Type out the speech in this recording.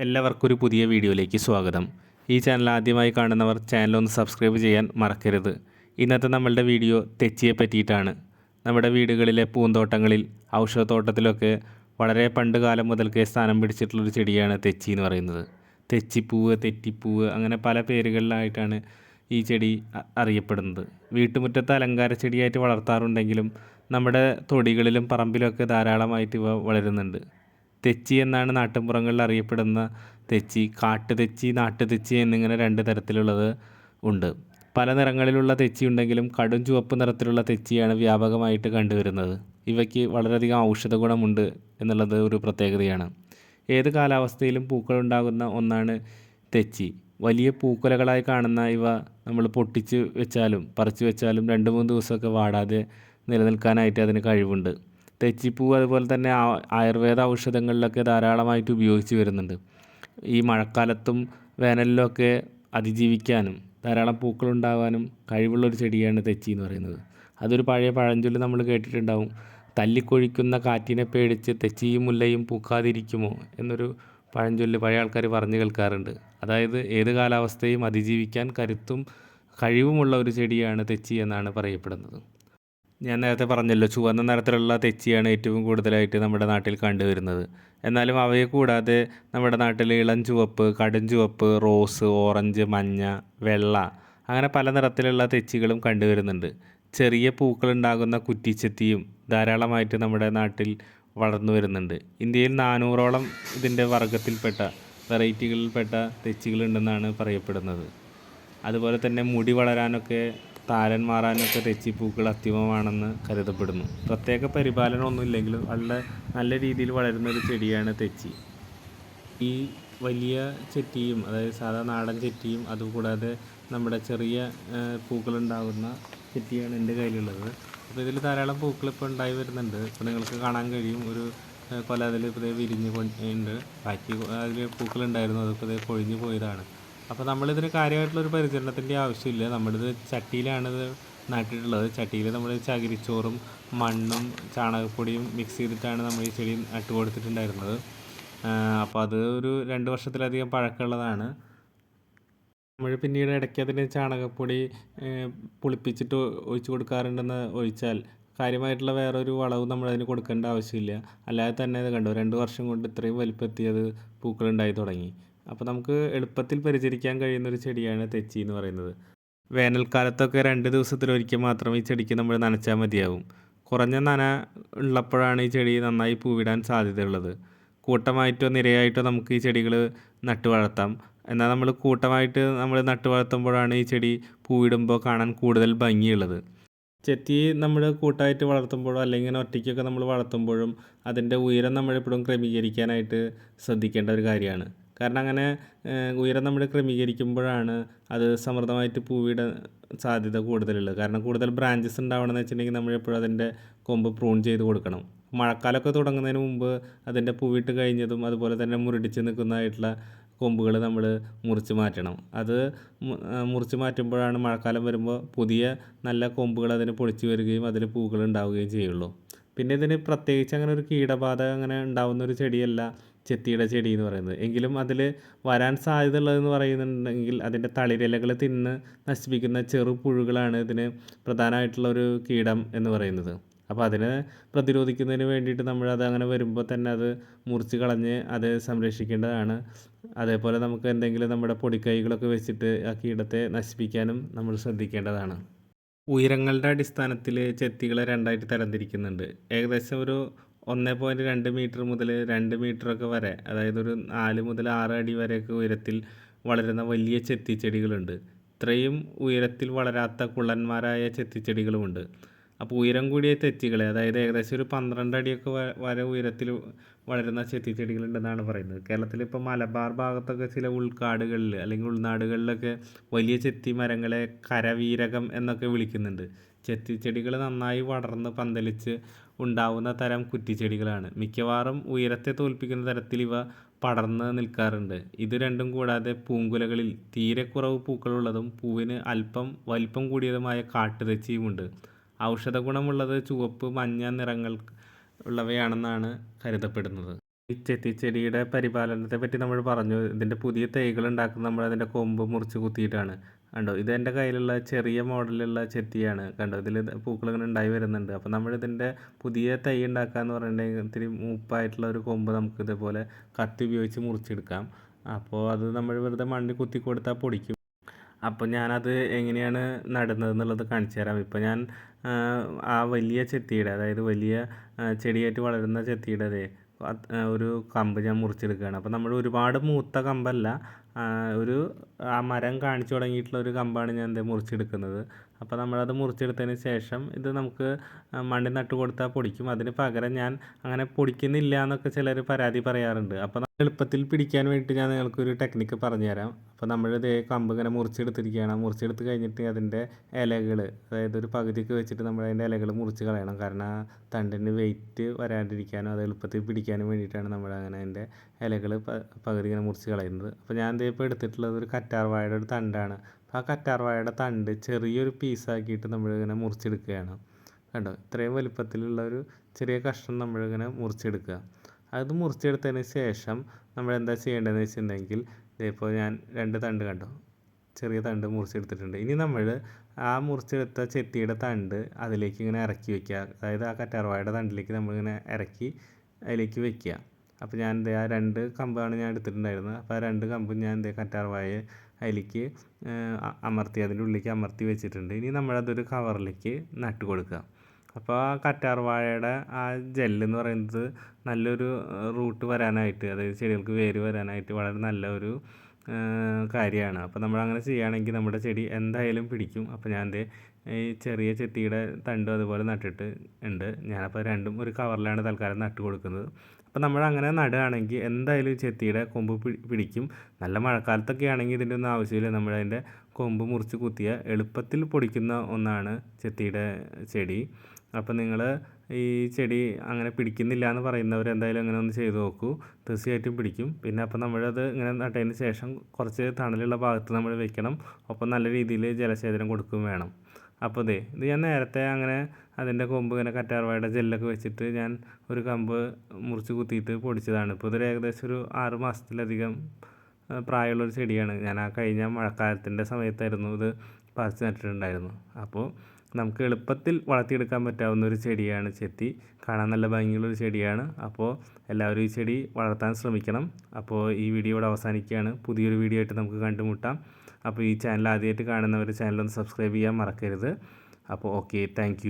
എല്ലാവർക്കും ഒരു പുതിയ വീഡിയോയിലേക്ക് സ്വാഗതം. ഈ ചാനൽ ആദ്യമായി കാണുന്നവർ ചാനൽ ഒന്ന് സബ്സ്ക്രൈബ് ചെയ്യാൻ മറക്കരുത്. ഇന്നത്തെ നമ്മളുടെ വീഡിയോ തെച്ചിയെ പറ്റിയിട്ടാണ്. നമ്മുടെ വീടുകളിലെ പൂന്തോട്ടങ്ങളിൽ ഔഷധത്തോട്ടത്തിലൊക്കെ വളരെ പണ്ട് കാലം മുതൽക്കേ സ്ഥാനം പിടിച്ചിട്ടുള്ളൊരു ചെടിയാണ് തെച്ചി എന്ന് പറയുന്നത്. തെച്ചിപ്പൂവ് തെറ്റിപ്പൂവ് അങ്ങനെ പല പേരുകളിലായിട്ടാണ് ഈ ചെടി അറിയപ്പെടുന്നത്. വീട്ടുമുറ്റത്ത് അലങ്കാര ചെടിയായിട്ട് വളർത്താറുണ്ടെങ്കിലും നമ്മുടെ തൊടികളിലും പറമ്പിലൊക്കെ ധാരാളമായിട്ട് ഇവ വളരുന്നുണ്ട്. തെച്ചി എന്നാണ് നാട്ടിൻപുറങ്ങളിൽ അറിയപ്പെടുന്ന തെച്ചി കാട്ടു തെച്ചി നാട്ടു തെച്ചി എന്നിങ്ങനെ രണ്ട് തരത്തിലുള്ളത് ഉണ്ട്. പല നിറങ്ങളിലുള്ള തെച്ചി ഉണ്ടെങ്കിലും കടും ചുവപ്പ് നിറത്തിലുള്ള തെച്ചിയാണ് വ്യാപകമായിട്ട് കണ്ടുവരുന്നത്. ഇവയ്ക്ക് വളരെയധികം ഔഷധ ഗുണമുണ്ട് എന്നുള്ളത് ഒരു പ്രത്യേകതയാണ്. ഏത് കാലാവസ്ഥയിലും പൂക്കൾ ഉണ്ടാകുന്ന ഒന്നാണ് തെച്ചി. വലിയ പൂക്കുലകളായി കാണുന്ന ഇവ നമ്മൾ പൊട്ടിച്ച് വെച്ചാലും പറിച്ചു വെച്ചാലും രണ്ട് മൂന്ന് ദിവസമൊക്കെ വാടാതെ നിലനിൽക്കാനായിട്ട് അതിന് കഴിവുണ്ട്. തെച്ചിപ്പൂ അതുപോലെ തന്നെ ആയുർവേദ ഔഷധങ്ങളിലൊക്കെ ധാരാളമായിട്ട് ഉപയോഗിച്ച് വരുന്നുണ്ട്. ഈ മഴക്കാലത്തും വേനലിലൊക്കെ അതിജീവിക്കാനും ധാരാളം പൂക്കളുണ്ടാകാനും കഴിവുള്ളൊരു ചെടിയാണ് തെച്ചി എന്ന് പറയുന്നത്. അതൊരു പഴയ പഴഞ്ചൊല്ല് നമ്മൾ കേട്ടിട്ടുണ്ടാവും. തല്ലിക്കൊഴിക്കുന്ന കാറ്റിനെ പേടിച്ച് തെച്ചിയും മുല്ലയും പൂക്കാതിരിക്കുമോ എന്നൊരു പഴഞ്ചൊല്ല് പഴയ ആൾക്കാർ പറഞ്ഞു കേൾക്കാറുണ്ട്. അതായത് ഏത് കാലാവസ്ഥയും അതിജീവിക്കാൻ കരുത്തും കഴിവുമുള്ള ഒരു ചെടിയാണ് തെച്ചി എന്നാണ് പറയപ്പെടുന്നത്. ഞാൻ നേരത്തെ പറഞ്ഞല്ലോ ചുവന്ന നിറത്തിലുള്ള തെച്ചിയാണ് ഏറ്റവും കൂടുതലായിട്ട് നമ്മുടെ നാട്ടിൽ കണ്ടുവരുന്നത്. എന്നാലും അവയെ കൂടാതെ നമ്മുടെ നാട്ടിൽ ഇളം ചുവപ്പ് കടും ചുവപ്പ് റോസ് ഓറഞ്ച് മഞ്ഞ വെള്ള അങ്ങനെ പല നിറത്തിലുള്ള തെച്ചികളും കണ്ടുവരുന്നുണ്ട്. ചെറിയ പൂക്കളുണ്ടാകുന്ന കുറ്റിച്ചെത്തിയും ധാരാളമായിട്ട് നമ്മുടെ നാട്ടിൽ വളർന്നു വരുന്നുണ്ട്. ഇന്ത്യയിൽ നാനൂറോളം ഇതിന്റെ വർഗത്തിൽപ്പെട്ട വെറൈറ്റികളിൽപ്പെട്ട തെച്ചികളുണ്ടെന്നാണ് പറയപ്പെടുന്നത്. അതുപോലെ തന്നെ മുടി വളരാനൊക്കെ താരൻ മാറാനൊക്കെ തെച്ചിപ്പൂക്കൾ അത്യുമമാണെന്ന് കരുതപ്പെടുന്നു. പ്രത്യേക പരിപാലനം ഇല്ലെങ്കിലും വളരെ നല്ല രീതിയിൽ വളരുന്ന ഒരു ചെടിയാണ് തെച്ചി. ഈ വലിയ ചെട്ടിയും അതായത് സാധാ നാടൻ ചെട്ടിയും അതുകൂടാതെ നമ്മുടെ ചെറിയ പൂക്കളുണ്ടാകുന്ന ചെട്ടിയാണ് എന്റെ കയ്യിലുള്ളത്. അപ്പോൾ ഇതിൽ ധാരാളം പൂക്കൾ ഇപ്പോൾ ഉണ്ടായി വരുന്നുണ്ട്. ഇപ്പോൾ നിങ്ങൾക്ക് കാണാൻ കഴിയും. ഒരു കൊല അതിൽ ഇപ്പോൾ വിരിഞ്ഞ് ഉണ്ട്. ബാക്കി അതിൽ പൂക്കളുണ്ടായിരുന്നു അതിപ്പോൾ ദേ കൊഴിഞ്ഞു പോയതാണ്. അപ്പോൾ നമ്മളിതിന് കാര്യമായിട്ടുള്ളൊരു പരിചരണത്തിന്റെ ആവശ്യമില്ല. നമ്മളിത് ചട്ടിയിലാണ് ഇത് നട്ടിട്ടുള്ളത്. ചട്ടിയിൽ നമ്മൾ ചകിരിച്ചോറും മണ്ണും ചാണകപ്പൊടിയും മിക്സ് ചെയ്തിട്ടാണ് നമ്മൾ ഈ ചെടി നട്ടു കൊടുത്തിട്ടുണ്ടായിരുന്നത്. അപ്പോൾ അത് ഒരു രണ്ട് വർഷത്തിലധികം പഴക്കമുള്ളതാണ്. നമ്മൾ പിന്നീട് ഇടയ്ക്ക് അതിന് ചാണകപ്പൊടി പുളിപ്പിച്ചിട്ട് ഒഴിച്ചു കൊടുക്കാറുണ്ടെന്ന് ഒഴിച്ചാൽ കാര്യമായിട്ടുള്ള വേറൊരു വളവും നമ്മൾ അതിന് കൊടുക്കേണ്ട ആവശ്യമില്ല. അല്ലാതെ തന്നെ ഇത് കണ്ടു രണ്ട് വർഷം കൊണ്ട് ഇത്രയും വലിപ്പത്തിയത് പൂക്കളുണ്ടായി തുടങ്ങി. അപ്പോൾ നമുക്ക് എളുപ്പത്തിൽ പരിചരിക്കാൻ കഴിയുന്ന ഒരു ചെടിയാണ് തെച്ചി എന്ന് പറയുന്നത്. വേനൽക്കാലത്തൊക്കെ രണ്ട് ദിവസത്തിലൊരിക്കൽ മാത്രം ഈ ചെടിക്ക് നമ്മൾ നനച്ചാൽ മതിയാവും. കുറഞ്ഞ നന ഉള്ളപ്പോഴാണ് ഈ ചെടി നന്നായി പൂവിടാൻ സാധ്യതയുള്ളത്. കൂട്ടമായിട്ടോ നിരയായിട്ടോ നമുക്ക് ഈ ചെടികൾ നട്ടു വളർത്താം. എന്നാൽ നമ്മൾ കൂട്ടമായിട്ട് നമ്മൾ നട്ടു വളർത്തുമ്പോഴാണ് ഈ ചെടി പൂവിടുമ്പോൾ കാണാൻ കൂടുതൽ ഭംഗിയുള്ളത്. ചെത്തി നമ്മൾ കൂട്ടായിട്ട് വളർത്തുമ്പോഴോ അല്ലെങ്കിൽ ഒറ്റയ്ക്കൊക്കെ നമ്മൾ വളർത്തുമ്പോഴും അതിന്റെ ഉയരം നമ്മളെപ്പോഴും ക്രമീകരിക്കാനായിട്ട് ശ്രദ്ധിക്കേണ്ട ഒരു കാര്യമാണ്. കാരണം അങ്ങനെ ഉയരം നമ്മൾ ക്രമീകരിക്കുമ്പോഴാണ് അത് സമൃദ്ധമായിട്ട് പൂവിടാൻ സാധ്യത കൂടുതലുള്ളത്. കാരണം കൂടുതൽ ബ്രാഞ്ചസ് ഉണ്ടാവണമെന്ന് വെച്ചിട്ടുണ്ടെങ്കിൽ നമ്മൾ എപ്പോഴും അതിന്റെ കൊമ്പ് പ്രൂൺ ചെയ്ത് കൊടുക്കണം. മഴക്കാലമൊക്കെ തുടങ്ങുന്നതിന് മുമ്പ് അതിന്റെ പൂവിട്ട് കഴിഞ്ഞതും അതുപോലെ തന്നെ മുരടിച്ച് നിൽക്കുന്നതായിട്ടുള്ള കൊമ്പുകൾ നമ്മൾ മുറിച്ച് മാറ്റണം. അത് മുറിച്ച് മാറ്റുമ്പോഴാണ് മഴക്കാലം വരുമ്പോൾ പുതിയ നല്ല കൊമ്പുകൾ അതിന് പൊളിച്ച് വരികയും അതിൽ പൂക്കൾ ഉണ്ടാവുകയും ചെയ്യുള്ളൂ. പിന്നെ ഇതിന് പ്രത്യേകിച്ച് അങ്ങനെ ഒരു കീടബാധ അങ്ങനെ ഉണ്ടാവുന്ന ഒരു ചെടിയല്ല. ചെത്തിയുടെ ചെടി എന്ന് പറയുന്നത്. എങ്കിലും അതിൽ വരാൻ സാധ്യത ഉള്ളതെന്ന് പറയുന്നുണ്ടെങ്കിൽ അതിന്റെ തളിരിലകൾ തിന്ന് നശിപ്പിക്കുന്ന ചെറു പുഴുകളാണ് ഇതിന് പ്രധാനമായിട്ടുള്ള ഒരു കീടം എന്ന് പറയുന്നത്. അപ്പോൾ അതിനെ പ്രതിരോധിക്കുന്നതിന് വേണ്ടിയിട്ട് നമ്മൾ അത് അങ്ങനെ വരുമ്പോൾ തന്നെ അത് മുറിച്ച് കളഞ്ഞ് അത് സംരക്ഷിക്കേണ്ടതാണ്. അതേപോലെ നമുക്ക് എന്തെങ്കിലും നമ്മുടെ പൊടിക്കൈകളൊക്കെ വെച്ചിട്ട് ആ കീടത്തെ നശിപ്പിക്കാനും നമ്മൾ ശ്രദ്ധിക്കേണ്ടതാണ്. ഉയരങ്ങളുടെ അടിസ്ഥാനത്തിൽ ചെത്തികളെ രണ്ടായിട്ട് തരംതിരിക്കുന്നുണ്ട്. ഏകദേശം ഒരു ഒന്ന് പോയിന്റ് രണ്ട് മീറ്റർ മുതൽ രണ്ട് മീറ്ററൊക്കെ വരെ അതായത് ഒരു നാല് മുതൽ ആറ് അടി വരെയൊക്കെ ഉയരത്തിൽ വളരുന്ന വലിയ ചെത്തിച്ചെടികളുണ്ട്. ഇത്രയും ഉയരത്തിൽ വളരാത്ത കുള്ളന്മാരായ ചെത്തിച്ചെടികളുമുണ്ട്. അപ്പോൾ ഉയരം കൂടിയ തെച്ചികളെ അതായത് ഏകദേശം ഒരു പന്ത്രണ്ട് അടിയൊക്കെ വരെ ഉയരത്തിൽ വളരുന്ന ചെത്തിച്ചെടികളുണ്ടെന്നാണ് പറയുന്നത്. കേരളത്തിൽ ഇപ്പോൾ മലബാർ ഭാഗത്തൊക്കെ ചില ഉൾക്കാടുകളിൽ അല്ലെങ്കിൽ ഉൾനാടുകളിലൊക്കെ വലിയ ചെത്തി മരങ്ങളെ കരവീരകം എന്നൊക്കെ വിളിക്കുന്നുണ്ട്. ചെത്തിച്ചെടികൾ നന്നായി വളർന്ന് പന്തലിച്ച് ഉണ്ടാവുന്ന തരം കുറ്റിച്ചെടികളാണ്. മിക്കവാറും ഉയരത്തെ തോൽപ്പിക്കുന്ന തരത്തിൽ ഇവ പടർന്ന് നിൽക്കാറുണ്ട്. ഇത് രണ്ടും കൂടാതെ പൂങ്കുലകളിൽ തീരെ കുറവ് പൂക്കളുള്ളതും പൂവിന് അല്പം വലിപ്പം കൂടിയതുമായ കാട്ടുതച്ചിയുമുണ്ട്. ഔഷധ ഗുണമുള്ളത് ചുവപ്പ് മഞ്ഞ നിറങ്ങൾ ഉള്ളവയാണെന്നാണ് കരുതപ്പെടുന്നത്. ഈ ചെത്തിച്ചെടിയുടെ പരിപാലനത്തെ പറ്റി നമ്മൾ പറഞ്ഞു. ഇതിന്റെ പുതിയ തൈകൾ ഉണ്ടാക്കുന്നത് നമ്മൾ അതിന്റെ കൊമ്പ് മുറിച്ച് കുത്തിയിട്ടാണ്. കണ്ടോ? ഇത് എന്റെ കയ്യിലുള്ള ചെറിയ മോഡലുള്ള ചെത്തിയാണ് കണ്ടോ? ഇതിൽ പൂക്കൾ ഇങ്ങനെ ഉണ്ടായി വരുന്നുണ്ട്. അപ്പോൾ നമ്മൾ ഇതിന്റെ പുതിയ തൈ ഉണ്ടാക്കുക എന്ന് പറഞ്ഞിട്ടുണ്ടെങ്കിൽ ഇത്തിരി മൂപ്പായിട്ടുള്ള ഒരു കൊമ്പ് നമുക്ക് ഇതേപോലെ കത്തി ഉപയോഗിച്ച് മുറിച്ചെടുക്കാം. അപ്പോൾ അത് നമ്മൾ വെറുതെ മണ്ണിൽ കുത്തി കൊടുത്താൽ പൊടിക്കും. അപ്പോൾ ഞാനത് എങ്ങനെയാണ് നടുന്നത് എന്നുള്ളത് കാണിച്ചു തരാം. ഇപ്പോൾ ഞാൻ ആ വലിയ ചെത്തിയുടെ അതായത് വലിയ ചെടിയായിട്ട് വളരുന്ന ചെത്തിയുടെ ഒരു കമ്പ് ഞാൻ മുറിച്ചെടുക്കുകയാണ്. അപ്പോൾ നമ്മൾ ഒരുപാട് മൂത്ത കമ്പല്ല ഒരു ആ മരം കാണിച്ചു തുടങ്ങിയിട്ടുള്ള ഒരു കമ്പാണ് ഞാൻ ദേ മുറിച്ചെടുക്കുന്നത്. അപ്പോൾ നമ്മളത് മുറിച്ചെടുത്തതിന് ശേഷം ഇത് നമുക്ക് മണ്ണിൽ നട്ട് കൊടുത്താൽ പൊടിക്കും. അതിന് പകരം ഞാൻ അങ്ങനെ പൊടിക്കുന്നില്ല എന്നൊക്കെ ചിലർ പരാതി പറയാറുണ്ട്. അപ്പോൾ നമ്മൾ എളുപ്പത്തിൽ പിടിക്കാൻ വേണ്ടിയിട്ട് ഞാൻ നിങ്ങൾക്കൊരു ടെക്നിക്ക് പറഞ്ഞുതരാം. അപ്പോൾ നമ്മൾ ഇതേ കമ്പ് ഇങ്ങനെ മുറിച്ചെടുത്തിരിക്കുകയാണ്. മുറിച്ചെടുത്ത് കഴിഞ്ഞിട്ട് അതിന്റെ ഇലകൾ അതായത് ഒരു പകുതിക്ക് വെച്ചിട്ട് നമ്മൾ അതിന്റെ ഇലകൾ മുറിച്ച് കളയണം. കാരണം തണ്ടിന് വെയിറ്റ് വരാണ്ടിരിക്കാനും അത് എളുപ്പത്തിൽ പിടിക്കാനും വേണ്ടിയിട്ടാണ് നമ്മൾ അങ്ങനെ അതിന്റെ ഇലകൾ പകുതി ഇങ്ങനെ മുറിച്ച് കളയുന്നത്. അപ്പോൾ ഞാൻ ഇപ്പോൾ എടുത്തിട്ടുള്ളത് ഒരു കറ്റാർവാഴയുടെ ഒരു തണ്ടാണ്. ആ കറ്റാർവാഴയുടെ തണ്ട് ചെറിയൊരു പീസാക്കിയിട്ട് നമ്മളിങ്ങനെ മുറിച്ചെടുക്കുകയാണ്. കണ്ടോ? ഇത്രയും വലിപ്പത്തിലുള്ള ഒരു ചെറിയ കഷ്ണം നമ്മളിങ്ങനെ മുറിച്ചെടുക്കുക. അത് മുറിച്ചെടുത്തതിന് ശേഷം നമ്മൾ എന്താ ചെയ്യേണ്ടതെന്ന് വെച്ചിട്ടുണ്ടെങ്കിൽ ഇപ്പോൾ ഞാൻ രണ്ട് തണ്ട് കണ്ടോ? ചെറിയ തണ്ട് മുറിച്ചെടുത്തിട്ടുണ്ട്. ഇനി നമ്മൾ ആ മുറിച്ചെടുത്ത ചെത്തിയുടെ തണ്ട് അതിലേക്ക് ഇങ്ങനെ ഇറക്കി വെക്കുക. അതായത് ആ കറ്റാർവാഴയുടെ തണ്ടിലേക്ക് നമ്മളിങ്ങനെ ഇറക്കി അതിലേക്ക് വെക്കുക. അപ്പോൾ ഞാൻ എന്താ ആ രണ്ട് കമ്പാണ് ഞാൻ എടുത്തിട്ടുണ്ടായിരുന്നത്. അപ്പോൾ ആ രണ്ട് കമ്പും ഞാൻ എന്താ കറ്റാർവാഴ അതിലേക്ക് അമർത്തി അതിന്റെ ഉള്ളിലേക്ക് അമർത്തി വെച്ചിട്ടുണ്ട്. ഇനി നമ്മളതൊരു കവറിലേക്ക് നട്ട് കൊടുക്കുക. അപ്പോൾ ആ കറ്റാർ വാഴയുടെ ആ ജെല്ലെന്ന് പറയുന്നത് നല്ലൊരു റൂട്ട് വരാനായിട്ട് അതായത് ചെടികൾക്ക് വേര് വരാനായിട്ട് വളരെ നല്ല ഒരു കാര്യമാണ്. അപ്പോൾ നമ്മൾ അങ്ങനെ ചെയ്യുകയാണെങ്കിൽ നമ്മുടെ ചെടി എന്തായാലും പിടിക്കും. അപ്പോൾ ഞാൻ എന്റെ ഈ ചെറിയ ചെത്തിയുടെ തണ്ടും അതുപോലെ നട്ടിട്ട് ഉണ്ട്. ഞാനപ്പോൾ രണ്ടും ഒരു കവറിലാണ് തൽക്കാലം നട്ട് കൊടുക്കുന്നത്. അപ്പോൾ നമ്മൾ അങ്ങനെ നടുകയാണെങ്കിൽ എന്തായാലും ചെത്തിയുടെ കൊമ്പ് പിടിക്കും. നല്ല മഴക്കാലത്തൊക്കെ ആണെങ്കിൽ ഇതിന്റെ ഒന്നും ആവശ്യമില്ല. നമ്മളതിന്റെ കൊമ്പ് മുറിച്ച് കുത്തിയ എളുപ്പത്തിൽ പൊടിക്കുന്ന ഒന്നാണ് ചെത്തിയുടെ ചെടി. അപ്പോൾ നിങ്ങൾ ഈ ചെടി അങ്ങനെ പിടിക്കുന്നില്ല എന്ന് പറയുന്നവർ എന്തായാലും അങ്ങനെ ഒന്ന് ചെയ്ത് നോക്കൂ. തീർച്ചയായിട്ടും പിടിക്കും. പിന്നെ അപ്പോൾ നമ്മളത് ഇങ്ങനെ നട്ടതിന് ശേഷം കുറച്ച് തണലുള്ള ഭാഗത്ത് നമ്മൾ വെക്കണം. ഒപ്പം നല്ല രീതിയിൽ ജലസേചനം കൊടുക്കുകയും വേണം. അപ്പോൾ ഇതേ ഇത് ഞാൻ നേരത്തെ അങ്ങനെ അതിന്റെ കൊമ്പ് ഇങ്ങനെ കറ്റാർവാഴയുടെ ജെല്ലൊക്കെ വെച്ചിട്ട് ഞാൻ ഒരു കമ്പ് മുറിച്ച് കുത്തിയിട്ട് പൊടിച്ചതാണ്. ഇപ്പോൾ ഇതൊരു ഏകദേശം ഒരു ആറ് മാസത്തിലധികം പ്രായമുള്ളൊരു ചെടിയാണ്. ഞാൻ ആ കഴിഞ്ഞ മഴക്കാലത്തിന്റെ സമയത്തായിരുന്നു ഇത് പറിച്ച് നട്ടിട്ടുണ്ടായിരുന്നു. അപ്പോൾ നമുക്ക് എളുപ്പത്തിൽ വളർത്തിയെടുക്കാൻ പറ്റാവുന്ന ഒരു ചെടിയാണ് ചെത്തി. കാണാൻ നല്ല ഭംഗിയുള്ളൊരു ചെടിയാണ്. അപ്പോൾ എല്ലാവരും ഈ ചെടി വളർത്താൻ ശ്രമിക്കണം. അപ്പോൾ ഈ വീഡിയോ ഇവിടെ അവസാനിക്കുകയാണ്. പുതിയൊരു വീഡിയോ ആയിട്ട് നമുക്ക് കണ്ടുമുട്ടാം. അപ്പോൾ ഈ ചാനൽ ആദ്യമായിട്ട് കാണുന്നവർ ചാനലൊന്ന് സബ്സ്ക്രൈബ് ചെയ്യാൻ മറക്കരുത്. അപ്പോൾ ഓക്കെ താങ്ക്